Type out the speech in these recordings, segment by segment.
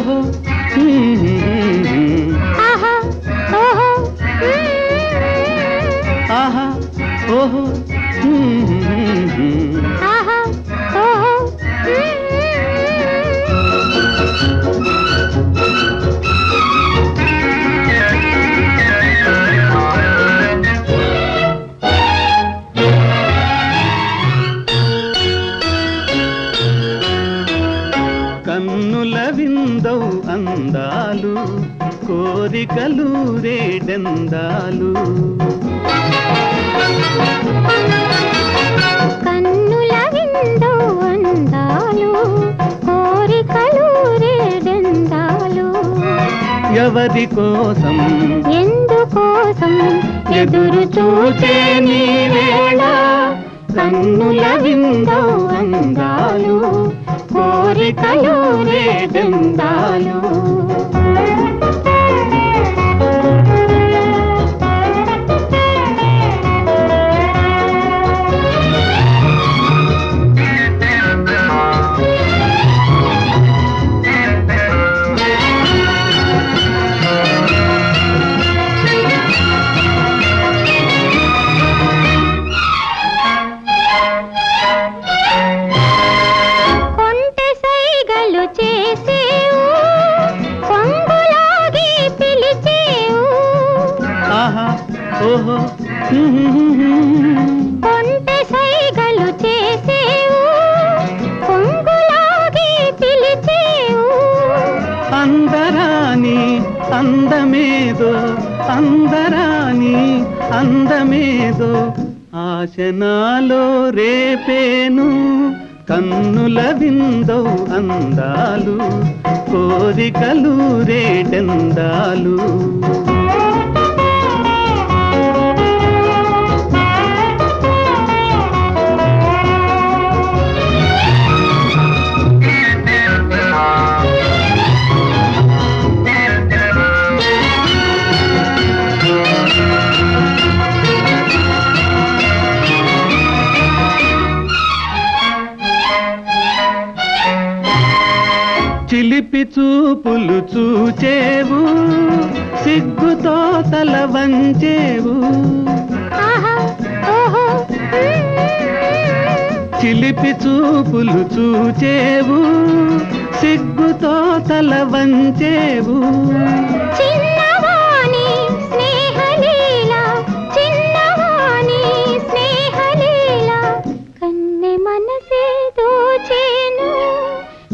ఓహో ఆహా ఓహో ఆహా ఓహో ఆహా విందౌ అందాలు కోరికలు రేడెందాలు కన్నుల విందో అందాలు కోరికలు రేడెందాలు ఎవరి కోసం? ఎందుకోసం? ఎదురు చూచే నీ వేళ కన్నుల విందౌ అందాలు. కోరికలు రేడెందాలు కొంటె ఓహో. కొంటె సైగలు చేసేవు కొంగులాగి పిలిచేవు. అందరాని అందమేదో అందరాని అందమేదో ఆశనాలో రేపేను కన్నుల విందో అందాలు కోరికలు రేటెందాలు. చిలిపి చూపులు చూచేవు సిగ్గుతో తల వంచేవు. చిలిపి చూపులు చూచేవు సిగ్గుతో తల వంచేవు. చిన్నవాణి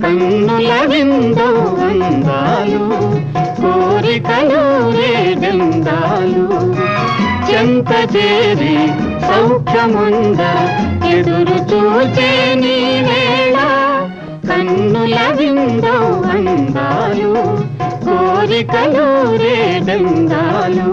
కన్నుల విందు అందాలు కోరికలు రేగందాలు చెంత చేరి సౌఖ్యముంద ఎదురు చూచే నీ వేళ కన్నుల విందు అందాలు కోరికలు రేగందాలు